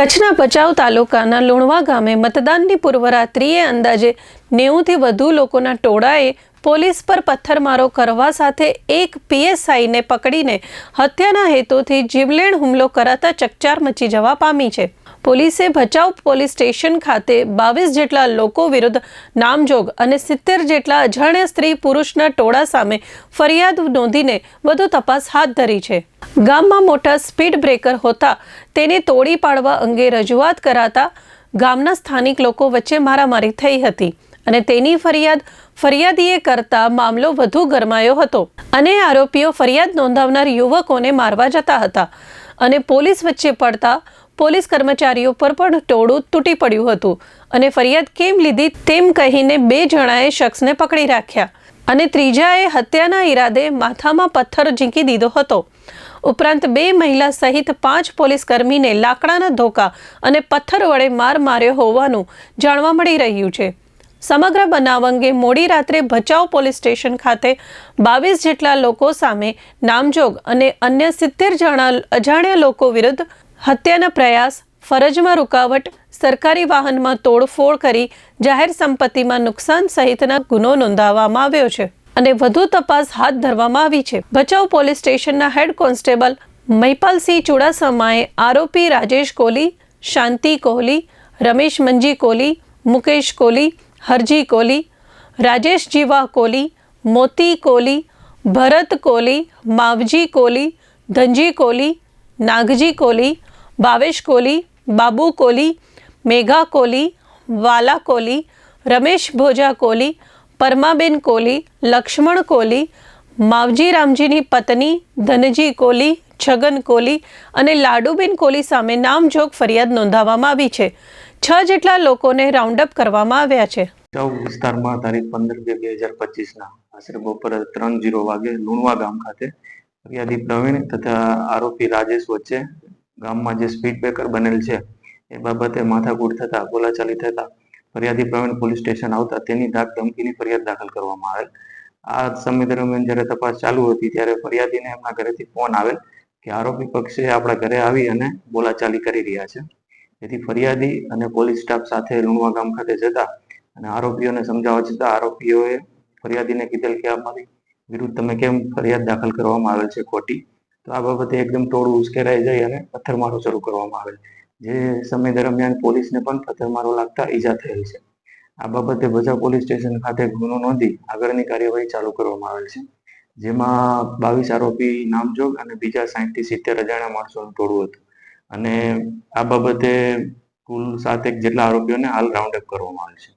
કચ્છના ભચાઉ તાલુકાના લુણવા ગામે મતદાનની પૂર્વરાત્રિએ અંદાજે નેવુંથી વધુ લોકોના ટોળાએ પોલીસ પર પથ્થરમારો કરવા સાથે એક પીએસઆઈને પકડીને હત્યાના હેતુથી જીવલેણ હુમલો કરાતા ચકચાર મચી જવા પામી છે. પોલીસે ભચાઉ પોલીસ સ્ટેશન ખાતે બાવીસ જેટલા લોકો વિરુદ્ધ નામજોગ અને સિત્તેર જેટલા અજાણ્યા સ્ત્રી પુરુષના ટોળા સામે ફરિયાદ નોંધીને વધુ તપાસ હાથ ધરી છે. ગામમાં મોટા સ્પીડ બ્રેકર હોતા તેને તોડી પાડવા અંગે રજૂઆત કરાતા ગામના સ્થાનિક લોકો વચ્ચે મારામારી થઈ હતી. અને તેની ફરિયાદ ફરિયાદીએ કરતા મામલો વધુ ગરમાયો હતો. અને આરોપીઓ ફરિયાદ નોંધાવનાર યુવકોને મારવા જતા હતા. અને પોલીસ વચ્ચે પડતા પોલીસ કર્મચારીઓ પર પણ ટોળું તૂટી પડ્યું હતું. અને ફરિયાદ કેમ લીધી તેમ કહીને બે જણાએ શખ્સને પકડી રાખ્યા. અને ત્રીજાએ હત્યાના ઈરાદે માથામાં પથ્થર ઝીંકી દીધો હતો. ઉપરાંત બે મહિલા સહિત પાંચ પોલીસ કર્મીને લાકડાના ધોકા અને પથ્થર વડે માર માર્યો હોવાનું જાણવા મળી રહ્યું છે. સમગ્ર બનાવ અંગે મોડી રાત્રે ભચાઉ પોલીસ સ્ટેશન ખાતે બાવીસ જેટલા લોકો સામે નામજોગ અને અન્ય સિત્તેર જણા અજાણ્યા લોકો વિરુદ્ધ હત્યાના પ્રયાસ, ફરજમાં રૂકાવટ, સરકારી વાહનમાં તોડફોડ કરી, જાહેર સંપત્તિમાં નુકસાન સહિતના ગુનો નોંધાવવામાં આવ્યો છે અને વધુ તપાસ હાથ ધરવામાં આવી છે. ભચાઉ પોલીસ સ્ટેશનના હેડ કોન્સ્ટેબલ મહિપાલસિંહ ચુડાસમાએ આરોપી રાજેશ કોહલી, શાંતિ કોહલી, રમેશ મંજી કોહલી, મુકેશ કોહલી હરજી કોહલી રાજેશ જીવા કોહલી મોતી કોહલી ભરત કોહલી માવજી કોહલી ધનજી કોહલી નાગજી કોહલી ભાવેશ કોહલી બાબુ કોહલી મેઘા કોહલી વાલા કોહલી રમેશ ભોજા કોહલી પરમાબેન કોહલી લક્ષ્મણ કોહલી માવજી રામજીની પત્ની, ધનજી કોહલી છગન કોહલી અને લાડુબેન કોહલી સામે નામજોગ ફરિયાદ નોંધાવવામાં આવી છે. છ જેટલા લોકોને રાઉન્ડઅપ કરવામાં આવ્યા છે. ચૌ વિસ્તારમાં તારીખ પંદર બે બે હજાર પચીસના આશરે બપોરે ત્રણ જીરો વાગે લુણવા ગામ ખાતે ફરિયાદી પ્રવીણ તથા આરોપી રાજેશ વચ્ચે ગામમાં જે સ્પીડ બ્રેકર બનેલ છે, એ બાબતે માથાકૂટ થતા, બોલાચાલી થતા ફરિયાદી પ્રવીણ પોલીસ સ્ટેશન આવતા તેની ધાક ધમકીની ફરિયાદ દાખલ કરવામાં આવેલ. આ સમય દરમિયાન જ્યારે તપાસ ચાલુ હતી ત્યારે ફરિયાદીને એમના ઘરેથી ફોન આવેલ કે આરોપી પક્ષે આપણા ઘરે આવી અને બોલાચાલી કરી રહ્યા છે. તેથી ફરિયાદી અને પોલીસ સ્ટાફ સાથે લુણવા ગામ ખાતે જતા અને આરોપીઓને સમજાવવા છતાં આરોપીઓએ ફરિયાદીને કીધેલ કે અમારી વિરુદ્ધ તમે કેમ ફરિયાદ દાખલ કરવામાં આવેલ છે ખોટી? તો આ બાબતે એકદમ ટોળું ઉશ્કેરાઈ જઈ અને પથ્થરમારો શરૂ કરવામાં આવેલ. જે સમય દરમિયાન પોલીસને પણ પથ્થરમારો લાગતા ઈજા થયેલ છે. આ બાબતે ભજા પોલીસ સ્ટેશન ખાતે ગુનો નોંધી આગળની કાર્યવાહી ચાલુ કરવામાં આવેલ છે. જેમાં બાવીસ આરોપી નામજોગ અને બીજા સાહીઠથી સિત્તેર અજાણ્યા માણસોનું ટોળું હતું. અને આ બાબતે કુલ સાતેક જેટલા આરોપીઓને હાલ રાઉન્ડ અપ કરવામાં આવેલ છે.